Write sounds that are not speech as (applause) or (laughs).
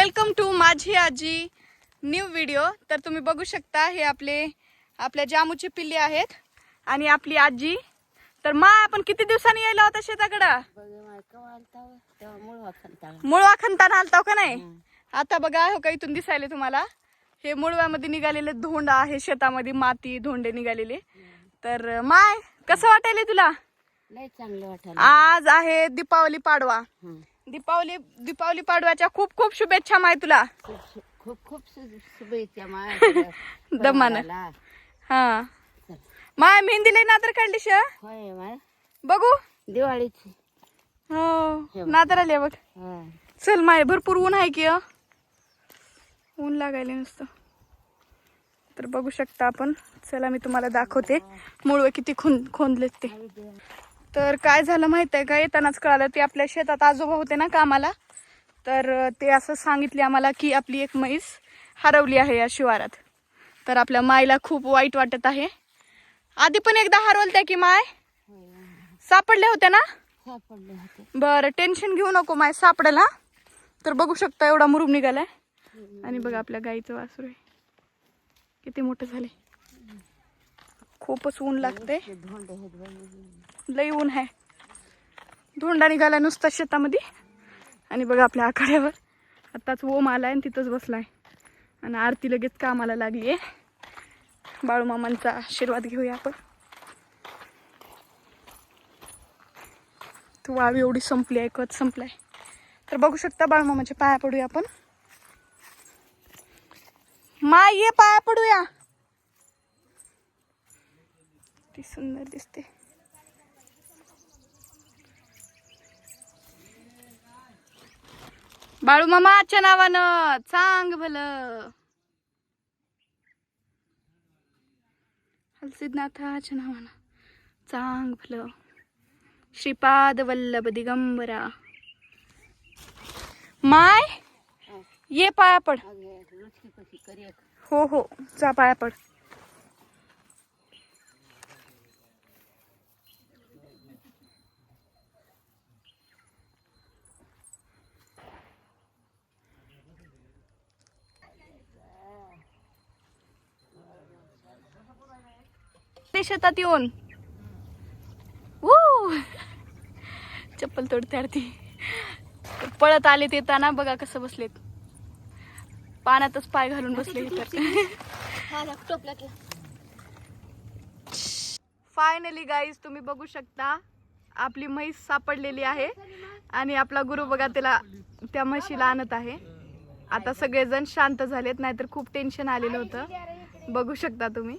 Welcome to माझी आजी new video. तर तुम्ही बघू शकता हे आपले आपल्या जामूचे पिल्ले आहेत आणि आपली आजी. तर मा आपण किती दिवसांनी यायला होता शेताकडं? मुळवा खणताना आलताव का नाही? आता बघा हो का इथून दिसायले तुम्हाला. हे मुळव्यामध्ये निघालेले धोंड आहे शेतामध्ये माती धोंडे निघालेले. तर माय कसं वाटायले तुला? आज आहे दीपावली पाडवा. दीपावली दीपावली पाडव्याच्या खूप खूप शुभेच्छा माय तुला. खूप खूप शुभेच्छा माझ्या (laughs) दमानं. हा. माय मेहंदी लई नातर काढली श माय. बघू. दिवाळीची. हो. नातर आली बघ. हा. चल माय भरपूर ऊन आहे की. ऊन लागायले नुसतं. तर बघू शकता आपण. चला मी तुम्हाला दाखवते. मुळवे किती खोन खोंदलेत ते. तर काय झालं माहीत आहे का? येतानाच कळालं ते आपल्या शेतात आजोबा होते ना कामाला. तर ते असं सांगितले आम्हाला की आपली एक म्हैस हरवली आहे या शिवारात. तर आपल्या मायला खूप वाईट वाटत आहे. आधी पण एकदा हरवलत्या की माय. सापडल्या होत्या ना? बरं टेन्शन घेऊ नको माय सापडेल तर बघू शकता एवढा मुरुम निघालाय. आणि बघा आपल्या गाईचं वासरू आहे. किती मोठं झाले खूपच ऊन लागते. लई ऊन आहे. धोंडा निघाला नुसता शेतामध्ये. आणि बघा आपल्या आखाड्यावर. आताच ओम आलाय आणि तिथंच बसलाय. आणि आरती लगेच कामाला लागली आहे बाळूमामांचा आशीर्वाद घेऊया आपण. तू वाळू एवढी संपली आहे कच संपलाय. तर बघू शकता बाळूमामाच्या पाया पडूया आपण. माय ये पाया पडूया. ती सुंदर दिसते. बाळूमामाच्या नावानं चांग भलं. हलसिद्धनाथाच्या नावानं चांग भलं. श्रीपाद वल्लभ दिगंबरा. माय ये पाया पड. हो हो जा पाया पड. ते शेतात येऊन. वू! चप्पल तोडते आरती. पळत आले ते येताना बघा कसं बसलेत. पाण्यातच पाय घालून बसले फायनली गाईज तुम्ही बघू शकता आपली म्हैस सापडलेली आहे आणि आपला गुरु बघा त्याला त्या म्हशीला आणत आहे. आता सगळेजण शांत झालेत नाहीतर खूप टेन्शन आलेलं होतं. बघू शकता तुम्ही.